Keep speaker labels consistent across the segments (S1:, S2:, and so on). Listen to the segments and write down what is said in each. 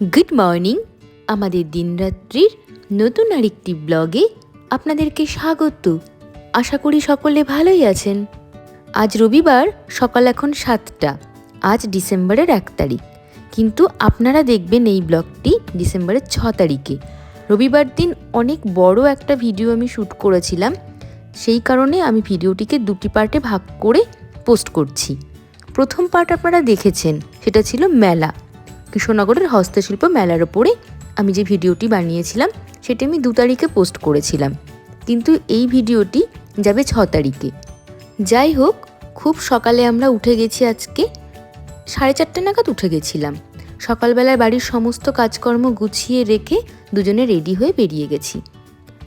S1: Good morning আমাদের দিনরাত্রির নতুন আরেকটি ব্লগে আপনাদেরকে স্বাগত। আশা করি সকলে ভালোই আছেন। আজ রবিবার, সকাল এখন সাতটা। আজ ডিসেম্বরের এক তারিখ। কিন্তু আপনারা দেখবেন এই ব্লগটি ডিসেম্বরের ছ তারিখে। রবিবার দিন অনেক বড় একটা ভিডিও আমি শ্যুট করেছিলাম। সেই কারণে আমি ভিডিওটিকে দুটি পার্টে ভাগ করে পোস্ট করছি। প্রথম পার্ট আপনারা দেখেছেন, সেটা ছিল মেলা। কৃষ্ণনগরের হস্তশিল্প মেলার ওপরে আমি যে ভিডিওটি বানিয়েছিলাম, সেটি আমি দু তারিখে পোস্ট করেছিলাম। কিন্তু এই ভিডিওটি যাবে ছ তারিখে। যাই হোক, খুব সকালে আমরা উঠে গেছি আজকে। সাড়ে চারটে নাগাদ উঠে গেছিলাম। সকালবেলায় বাড়ির সমস্ত কাজকর্ম গুছিয়ে রেখে দুজনে রেডি হয়ে বেরিয়ে গেছি।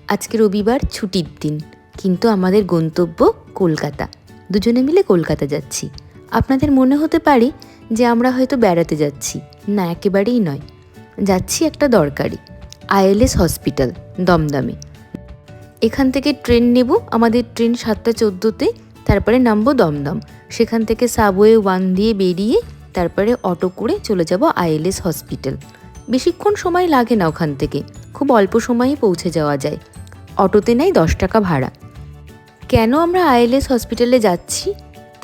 S1: আজকে রবিবার, ছুটির দিন, কিন্তু আমাদের গন্তব্য কলকাতা। দুজনে মিলে কলকাতা যাচ্ছি। আপনাদের মনে হতে পারে যে আমরা হয়তো বেড়াতে যাচ্ছি। না, একেবারেই নয়। যাচ্ছি একটা দরকারি, আইএলএস হসপিটাল, দমদমে। এখান থেকে ট্রেন নেব, আমাদের ট্রেন সাতটা চোদ্দোতে, তারপরে নামবো দমদম। সেখান থেকে সাবওয়ে ওয়ান দিয়ে বেরিয়ে, তারপরে অটো করে চলে যাব আইএলএস হসপিটাল। বেশিক্ষণ সময় লাগে না ওখান থেকে, খুব অল্প সময়েই পৌঁছে যাওয়া যায়। অটোতে নেয় দশ টাকা ভাড়া। কেন আমরা আইএলএস হসপিটালে যাচ্ছি?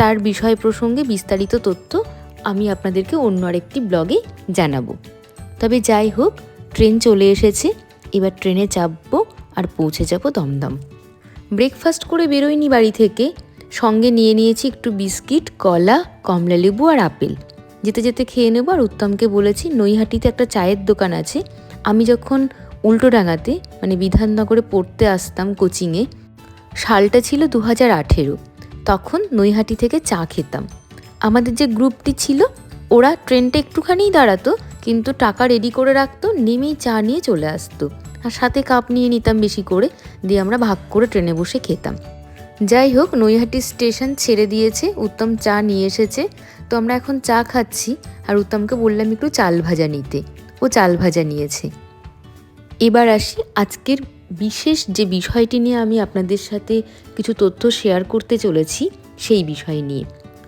S1: তার বিষয় প্রসঙ্গে বিস্তারিত তথ্য আমি আপনাদেরকে অন্য আরেকটি ব্লগে জানাব। তবে যাই হোক, ট্রেন চলে এসেছে। এবার ট্রেনে চাপবো আর পৌঁছে যাব দমদম। ব্রেকফাস্ট করে বেরোয়নি বাড়ি থেকে। সঙ্গে নিয়ে নিয়েছি একটু বিস্কিট, কলা, কমলা লেবু আর আপেল। যেতে যেতে খেয়ে নেব আর উত্তমকে বলেছি, নৈহাটিতে একটা চায়ের দোকান আছে। আমি যখন উল্টোডাঙাতে মানে বিধাননগরে পড়তে আসতাম কোচিংয়ে, সালটা ছিল দু হাজার আঠেরো। তখন নৈহাটি থেকে চা খেতাম। আমাদের যে গ্রুপটি ছিল, ওরা ট্রেনটা একটুখানিই দাঁড়াতো, কিন্তু টাকা রেডি করে রাখতো, নেমেই চা নিয়ে চলে আসতো। আর সাথে কাপ নিয়ে নিতাম বেশি করে, দিয়ে আমরা ভাগ করে ট্রেনে বসে খেতাম। যাই হোক, নৈহাটি স্টেশন ছেড়ে দিয়েছে, উত্তম চা নিয়ে এসেছে। তো আমরা এখন চা খাচ্ছি, আর উত্তমকে বললাম একটু চাল ভাজা নিতে। ও চাল ভাজা নিয়েছে। এবার আসি আজকের বিশেষ যে বিষয়টি নিয়ে আমি আপনাদের সাথে কিছু তথ্য শেয়ার করতে চলেছি, সেই বিষয় নিয়ে।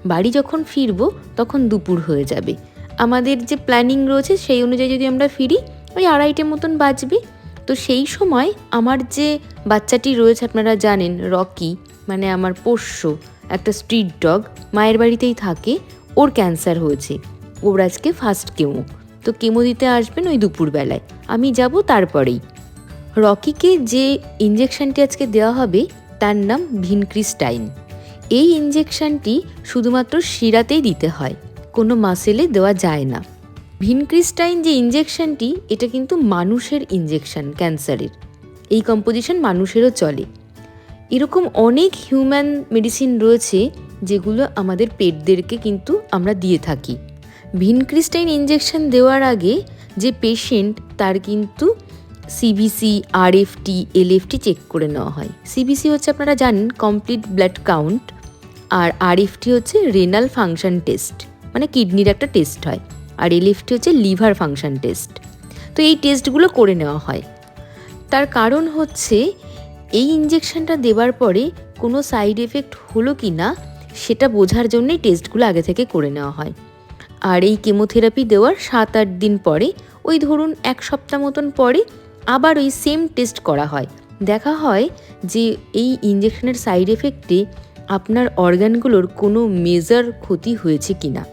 S1: বাড়ি যখন ফিরব, তখন দুপুর হয়ে যাবে। আমাদের যে প্ল্যানিং রয়েছে, সেই অনুযায়ী যদি আমরা ফিরি, ওই আড়াইটে মতন বাজবে। তো সেই সময় আমার যে বাচ্চাটি রয়েছে, আপনারা জানেন, রকি মানে আমার পোষ্য, একটা স্ট্রিট ডগ মায়ের বাড়িতেই থাকে, ওর ক্যান্সার হয়েছে। ওর আজকে ফার্স্ট কেমো তো কেমো দিতে আসবেন ওই দুপুরবেলায়। আমি যাব তারপরেই। রকিকে যে ইঞ্জেকশনটি আজকে দেওয়া হবে, তার নাম ভিনক্রিস্টাইন। এই ইঞ্জেকশনটি শুধুমাত্র শিরাতেই দিতে হয়, কোনো মাসেলে দেওয়া যায় না। ভিনক্রিস্টাইন যে ইঞ্জেকশনটি এটা কিন্তু মানুষের ইঞ্জেকশন ক্যান্সারের এই কম্পোজিশন মানুষেরও চলে। এরকম অনেক হিউম্যান মেডিসিন রয়েছে, যেগুলো আমাদের পেটদেরকে কিন্তু আমরা দিয়ে থাকি। ভিনক্রিস্টাইন ইঞ্জেকশন দেওয়ার আগে যে পেশেন্ট তার কিন্তু সিবিসি আরএফটি এলএফটি চেক করে নেওয়া হয়। সিবিসি হচ্ছে আপনারা জানেন কমপ্লিট ব্লাড কাউন্ট আর আর এফ আরএফটি হচ্ছে রেনাল ফাংশন টেস্ট মানে কিডনির একটা টেস্ট হয়। আর এলএফটি হচ্ছে লিভার ফাংশন টেস্ট তো এই টেস্টগুলো করে নেওয়া হয়। তার কারণ হচ্ছে, এই ইঞ্জেকশনটা দেওয়ার পরে কোনো সাইড এফেক্ট হলো কি না সেটা বোঝার জন্যই টেস্টগুলো আগে থেকে করে নেওয়া হয়। আর এই কেমোথেরাপি দেওয়ার সাত আট দিন পরে, ওই ধরুন এক সপ্তাহ মতন পরে আবার ওই সেম টেস্ট করা হয়। দেখা হয় যে এই ইঞ্জেকশনের সাইড এফেক্টে আপনার অর্গানগুলোর কোনো মেজার ক্ষতি হয়েছে কি না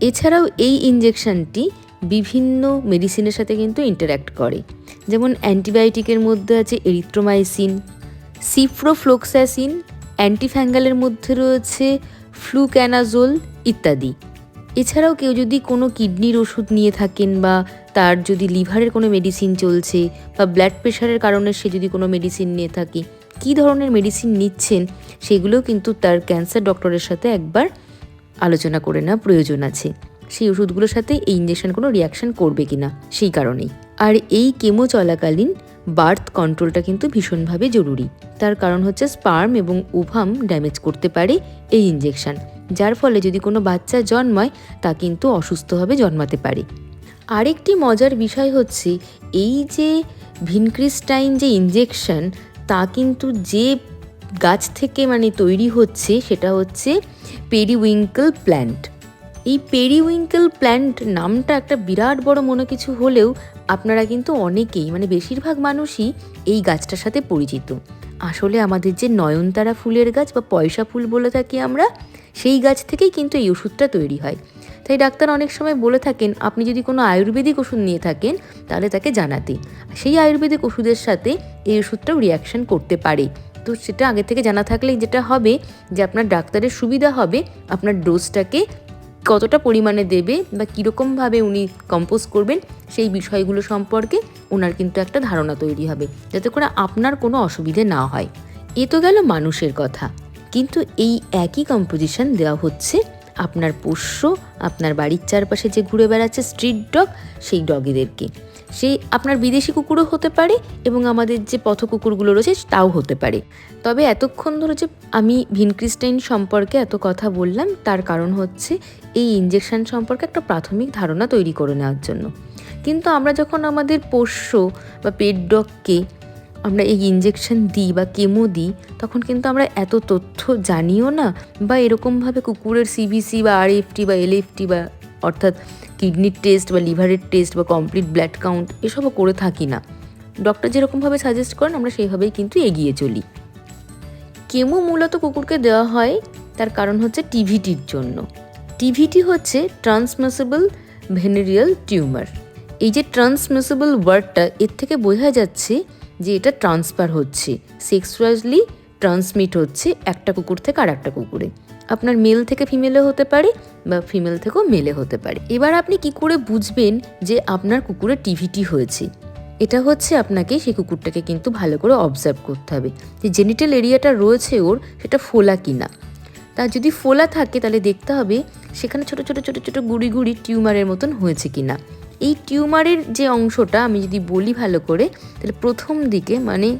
S1: এছাড়াও এই ইঞ্জেকশনটি বিভিন্ন মেডিসিনের সাথে কিন্তু ইন্টারাক্ট করে। যেমন অ্যান্টিবায়োটিকের মধ্যে আছে এরিথ্রোমাইসিন সিফ্রোফ্লোক্সাসিন অ্যান্টিফ্যাঙ্গালের মধ্যে রয়েছে ফ্লুক্যানাজোল ইত্যাদি। এছাড়াও কেউ যদি কোনো কিডনির ওষুধ নিয়ে থাকেন বা তার যদি লিভারের কোনো মেডিসিন চলছে বা ব্লাড প্রেশারের কারণে সে যদি কোনো মেডিসিন নিয়ে থাকে, কী ধরনের মেডিসিন নিচ্ছেন সেগুলোও কিন্তু তার ক্যান্সার ডক্টরের সাথে একবার আলোচনা করে নেওয়া প্রয়োজন আছে। সেই ওষুধগুলোর সাথে এই ইঞ্জেকশন কোনো রিয়াকশন করবে কিনা, সেই কারণেই। আর এই কেমো চলাকালীন বার্থ কন্ট্রোলটা কিন্তু ভীষণভাবে জরুরি। তার কারণ হচ্ছে স্পার্ম এবং উভাম ড্যামেজ করতে পারে এই ইঞ্জেকশন যার ফলে যদি কোনো বাচ্চা জন্মায়, তা কিন্তু অসুস্থভাবে জন্মাতে পারে। আরেকটি মজার বিষয় হচ্ছে, এই যে ভিনক্রিস্টাইন যে ইঞ্জেকশন তা কিন্তু যে গাছ থেকে মানে তৈরি হচ্ছে, সেটা হচ্ছে পেরিউইঙ্কল প্ল্যান্ট। এই পেরিউইঙ্কেল প্ল্যান্ট নামটা একটা বিরাট বড় মনে কিছু হলেও আপনারা কিন্তু অনেকেই মানে বেশিরভাগ মানুষই এই গাছটার সাথে পরিচিত। আসলে আমাদের যে নয়নতারা ফুলের গাছ বা পয়সা ফুল বলে থাকি আমরা, সেই গাছ থেকেই কিন্তু এই ওষুধটা তৈরি হয়। তাই ডাক্তার অনেক সময় বলে থাকেন, আপনি যদি কোনো আয়ুর্বেদিক ওষুধ নিয়ে থাকেন, তাহলে তাকে জানাতে। সেই আয়ুর্বেদিক ওষুধের সাথে এই ওষুধটাও রিয়াকশন করতে পারে। তো সেটা আগে থেকে জানা থাকলে যেটা হবে, যে আপনার ডাক্তারের সুবিধা হবে, আপনার ডোজটাকে কতটা পরিমাণে দেবে বা কীরকমভাবে উনি কম্পোজ করবেন, সেই বিষয়গুলো সম্পর্কে ওনার কিন্তু একটা ধারণা তৈরি হবে, যাতে করে আপনার কোনো অসুবিধে না হয়। এ তো গেল মানুষের কথা। কিন্তু এই একই কম্পোজিশন দেওয়া হচ্ছে আপনার পোষ্য, আপনার বাড়ির চারপাশে যে ঘুরে বেড়াচ্ছে স্ট্রিট ডগ সেই ডগেদেরকে। সেই আপনার বিদেশি কুকুরও হতে পারে এবং আমাদের যে পথ কুকুরগুলো রয়েছে তাও হতে পারে। তবে এতক্ষণ ধরে যে আমি ভিনক্রিস্টাইন সম্পর্কে এত কথা বললাম, তার কারণ হচ্ছে এই ইঞ্জেকশন সম্পর্কে একটা প্রাথমিক ধারণা তৈরি করে নেওয়ার জন্য। কিন্তু আমরা যখন আমাদের পোষ্য বা পেট ডগকে আমরা এই ইঞ্জেকশন দিই বা কেমো দিই, তখন কিন্তু আমরা এত তথ্য জানিও না বা এরকমভাবে কুকুরের সিবিসি বা আর এফটি বা এলএফটি বা অর্থাৎ কিডনির টেস্ট বা লিভারের টেস্ট বা কমপ্লিট ব্লাড কাউন্ট এসবও করে থাকি না। ডক্টর যেরকমভাবে সাজেস্ট করেন, আমরা সেইভাবেই কিন্তু এগিয়ে চলি। কেমো মূলত কুকুরকে দেওয়া হয়, তার কারণ হচ্ছে টিভিটির জন্য। টিভিটি হচ্ছে ট্রান্সমিসিবল ভেনেরিয়াল টিউমার এই যে ট্রান্সমিসিবল ওয়ার্ডটা এর থেকে বোঝা যাচ্ছে যে এটা ট্রান্সফার হচ্ছে। সেক্সুয়ালি ট্রান্সমিট হচ্ছে একটা কুকুর থেকে আর একটা কুকুরে। আপনার মেল থেকে ফিমেলে হতে পারে বা ফিমেল থেকেও মেলে হতে পারে। এবার আপনি কি করে বুঝবেন যে আপনার কুকুরের টিভিটি হয়েছে? এটা হচ্ছে আপনাকে সেই কুকুরটাকে কিন্তু ভালো করে অবজার্ভ করতে হবে যে জেনিটাল এরিয়াটা রয়েছে ওর, সেটা ফোলা কিনা। তা যদি ফোলা থাকে তাহলে দেখতে হবে সেখানে ছোট ছোট ছোট ছোট, গুড়ি গুড়ি টিউমারের মতন হয়েছে কিনা। এই টিউমারের যে অংশটা আমি যদি বলি ভালো করে, তাহলে প্রথম দিকে মানে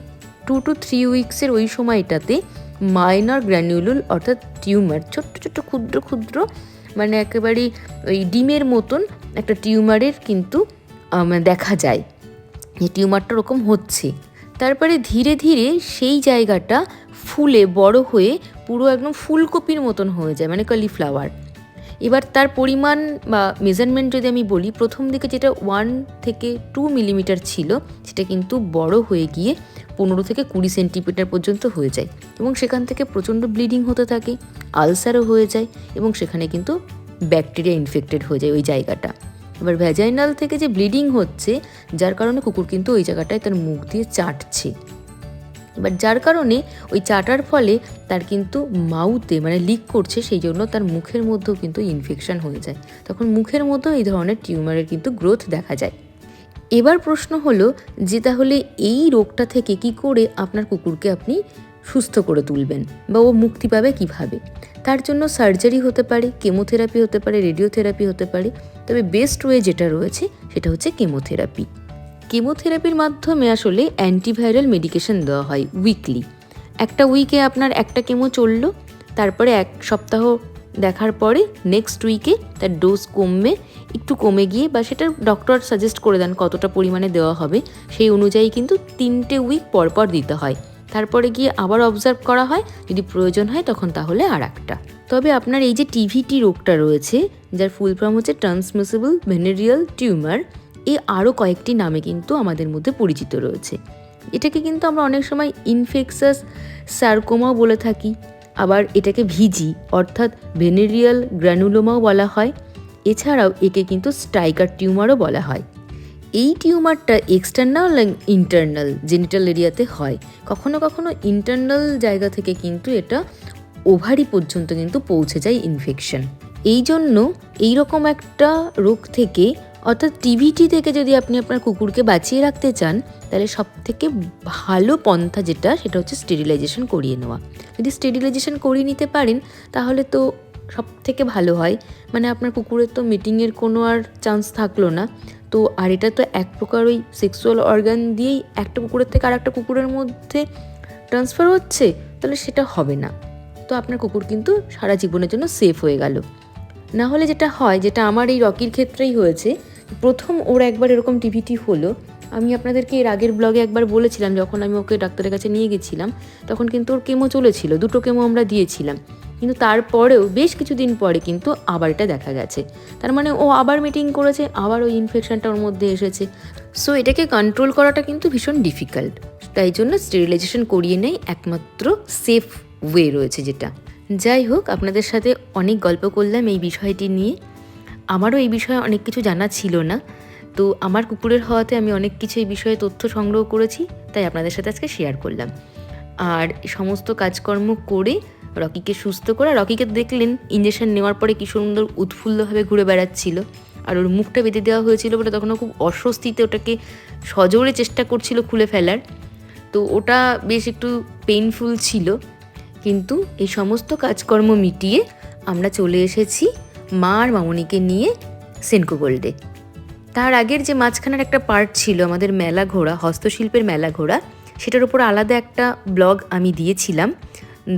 S1: টু টু থ্রি উইক্সের ওই সময়টাতে মাইনর গ্র্যানুলুল অর্থাৎ টিউমার, ছোট্ট ছোট্ট, ক্ষুদ্র ক্ষুদ্র মানে একেবারে ওই ডিমের মতন একটা টিউমারের কিন্তু দেখা যায়। যে টিউমারটা ওরকম হচ্ছে। তারপরে ধীরে ধীরে সেই জায়গাটা ফুলে বড় হয়ে পুরো একদম ফুলকপির মতন হয়ে যায় মানে কলিফ্লাওয়ার এবার তার পরিমাণ বা মেজারমেন্ট যদি আমি বলি, প্রথম দিকে যেটা ওয়ান থেকে টু মিলিমিটার ছিল, সেটা কিন্তু বড় হয়ে গিয়ে পনেরো থেকে কুড়ি সেন্টিমিটার পর্যন্ত হয়ে যায় এবং সেখান থেকে প্রচণ্ড ব্লিডিং হতে থাকে আলসারও হয়ে যায় এবং সেখানে কিন্তু ব্যাকটেরিয়া ইনফেক্টেড হয়ে যায় ওই জায়গাটা। এবার ভ্যাজাইনাল থেকে যে ব্লিডিং হচ্ছে, যার কারণে কুকুর কিন্তু ওই জায়গাটায় তার মুখ দিয়ে চাটছে। এবার যার কারণে ওই চাটার ফলে তার কিন্তু মাউথে মানে লিক করছে, সেই জন্য তার মুখের মধ্যেও কিন্তু ইনফেকশন হয়ে যায়। তখন মুখের মধ্যেও এই ধরনের টিউমারের কিন্তু গ্রোথ দেখা যায়। এবার প্রশ্ন হলো যে তাহলে এই রোগটা থেকে কি করে আপনার কুকুরকে আপনি সুস্থ করে তুলবেন? বা ও মুক্তি পাবে কীভাবে? তার জন্য সার্জারি হতে পারে কেমোথেরাপি হতে পারে রেডিওথেরাপি হতে পারে। তবে বেস্ট ওয়ে যেটা রয়েছে সেটা হচ্ছে কেমোথেরাপি কেমোথেরাপির মাধ্যমে আসলে অ্যান্টিভাইরাল মেডিকেশন দেওয়া হয় উইকলি একটা উইকে আপনার একটা কেমো চলল, তারপরে এক সপ্তাহ দেখার পরে নেক্সট উইকে তার ডোজ কমবে, একটু কমে গিয়ে বা সেটা ডক্টর সাজেস্ট করে দেন কতটা পরিমাণে দেওয়া হবে, সেই অনুযায়ী কিন্তু তিনটে উইক পর পর দিতে হয়। তারপরে গিয়ে আবার অবজার্ভ করা হয়, যদি প্রয়োজন হয় তখন তাহলে আর একটা। তবে আপনার এই যে টিভিটি রোগটা রয়েছে, যার ফুল ফর্ম হচ্ছে ট্রান্সমিসিবল ভেনেরিয়াল টিউমার এ আরও কয়েকটি নামে কিন্তু আমাদের মধ্যে পরিচিত রয়েছে। এটাকে কিন্তু আমরা অনেক সময় ইনফেকসাস সার্কোমাও বলে থাকি। আবার এটাকে ভিজি অর্থাৎ ভেনেরিয়াল গ্র্যানুলোমাও বলা হয়। এছাড়াও একে কিন্তু স্ট্রাইকার টিউমারও বলা হয়। এই টিউমারটা এক্সটার্নাল ইন্টারনাল জেনিটাল এরিয়াতে হয়। কখনো কখনো ইন্টারনাল জায়গা থেকে কিন্তু এটা ওভারি পর্যন্ত কিন্তু পৌঁছে যায় ইনফেকশন এই জন্য এইরকম একটা রোগ থেকে অর্থাৎ টিভিটি থেকে যদি আপনি আপনার কুকুরকে বাঁচিয়ে রাখতে চান, তাহলে সব থেকে ভালো পন্থা যেটা, সেটা হচ্ছে স্টেরিলাইজেশন করিয়ে নেওয়া। যদি স্টেরিলাইজেশন করিয়ে নিতে পারেন, তাহলে তো সব থেকে ভালো হয়। মানে আপনার কুকুরের তো মিটিংয়ের কোনো আর চান্স থাকল না। তো আর এটা তো এক প্রকার ওই সেক্সুয়াল অর্গান দিয়েই একটা কুকুরের থেকে আর একটা কুকুরের মধ্যে ট্রান্সফার হচ্ছে, তাহলে সেটা হবে না। তো আপনার কুকুর কিন্তু সারা জীবনের জন্য সেফ হয়ে গেল। না হলে যেটা হয়, যেটা আমার এই রকির ক্ষেত্রেই হয়েছে প্রথম ওর একবার এরকম টিভিটি হলো, আমি আপনাদেরকে এর আগের ব্লগে একবার বলেছিলাম, যখন আমি ওকে ডাক্তারের কাছে নিয়ে গেছিলাম, তখন কিন্তু ওর কেমো চলেছিল, দুটো কেমো আমরা দিয়েছিলাম। কিন্তু তারপরেও বেশ কিছুদিন পরে কিন্তু আবার এটা দেখা গেছে। তার মানে ও আবার মিটিং করেছে, আবার ওই ইনফেকশনটা ওর মধ্যে এসেছে। সো এটাকে কন্ট্রোল করাটা কিন্তু ভীষণ ডিফিকাল্ট তাই জন্য স্টেরিলাইজেশন করিয়ে নেই একমাত্র সেফ ওয়ে রয়েছে যেটা। যাই হোক, আপনাদের সাথে অনেক গল্প করলাম এই বিষয়টি নিয়ে। আমারও এই বিষয়ে অনেক কিছু জানা ছিল না। তো আমার কুকুরের হওয়াতে আমি অনেক কিছু এই বিষয়ে তথ্য সংগ্রহ করেছি, তাই আপনাদের সাথে আজকে শেয়ার করলাম। আর সমস্ত কাজকর্ম করে রকিকে সুস্থ করে রকিকে দেখলেন ইঞ্জেকশন নেওয়ার পরে কি সুন্দর উৎফুল্লভাবে ঘুরে বেড়াচ্ছিল। আর ওর মুখটা বেঁধে দেওয়া হয়েছিল বলে তখন ও খুব অস্বস্তিতে ওটাকে সজোরে চেষ্টা করছিল খুলে ফেলার। তো ওটা বেশ একটু পেইনফুল ছিল। কিন্তু এই সমস্ত কাজকর্ম মিটিয়ে আমরা চলে এসেছি মা আর মামনিকে নিয়ে সেনকো গোল্ডে। তার আগের যে মাঝখানের একটা পার্ট ছিল আমাদের মেলা ঘোরা হস্তশিল্পের মেলা ঘোরা সেটার উপর আলাদা একটা ব্লগ আমি দিয়েছিলাম,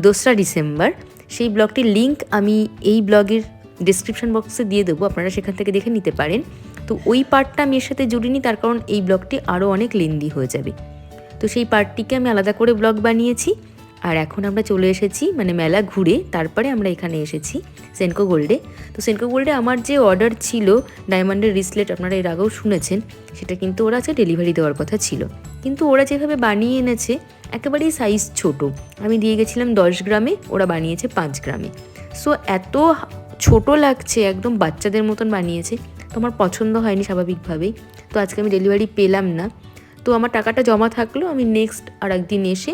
S1: দোসরা ডিসেম্বর। সেই ব্লগটির লিংক আমি এই ব্লগের ডিসক্রিপশন বক্সে দিয়ে দেবো, আপনারা সেখান থেকে দেখে নিতে পারেন। তো ওই পার্টটা আমি এর সাথে জুড়িনি, তার কারণ এই ব্লগটি আরও অনেক লেন্দি হয়ে যাবে। তো সেই পার্টটিকে আমি আলাদা করে ব্লগ বানিয়েছি। আর এখন আমরা চলে এসেছি মানে মেলা ঘুরে, তারপরে আমরা এখানে এসেছি সেনকো গোল্ডে তো সেনকো গোল্ডে আমার যে অর্ডার ছিল ডায়মন্ডের রিসলেট আপনারা এর আগেও শুনেছেন, সেটা কিন্তু ওরা আজকে ডেলিভারি দেওয়ার কথা ছিল। কিন্তু ওরা যেভাবে বানিয়ে এনেছে, একেবারেই সাইজ ছোট। আমি দিয়ে গেছিলাম দশ গ্রামে, ওরা বানিয়েছে পাঁচ গ্রামে। সো এত ছোট লাগছে, একদম বাচ্চাদের মতন বানিয়েছে। তো আমার পছন্দ হয়নি স্বাভাবিকভাবেই। তো আজকে আমি ডেলিভারি পেলাম না। তো আমার টাকাটা জমা থাকল, আমি নেক্সট আর একদিন এসে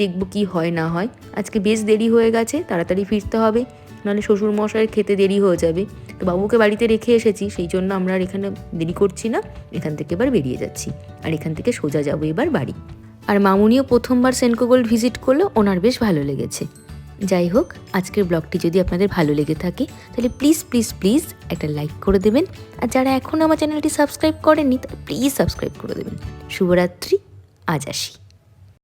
S1: দেখব কি হয় না হয়। আজকে বেশ দেরি হয়ে গেছে, তাড়াতাড়ি ফিরতে হবে। নাহলে শ্বশুর মশাইয়ের খেতে দেরি হয়ে যাবে। তো বাবুকে বাড়িতে রেখে এসেছি, সেই জন্য আমরা আর এখানে দেরি করছি না। এখান থেকে এবার বেরিয়ে যাচ্ছি আর এখান থেকে সোজা যাব এবার বাড়ি। আর মামুনিও প্রথমবার সেনকো ভিজিট করল, ওনার বেশ ভালো লেগেছে। যাই হোক, আজকের ব্লগটি যদি আপনাদের ভালো লেগে থাকে, তাহলে প্লিজ প্লিজ প্লিজ একটা লাইক করে দেবেন। আর যারা এখনও আমার চ্যানেলটি সাবস্ক্রাইব করেননি, তারা প্লিজ সাবস্ক্রাইব করে দেবেন। শুভরাত্রি, আজ আসি।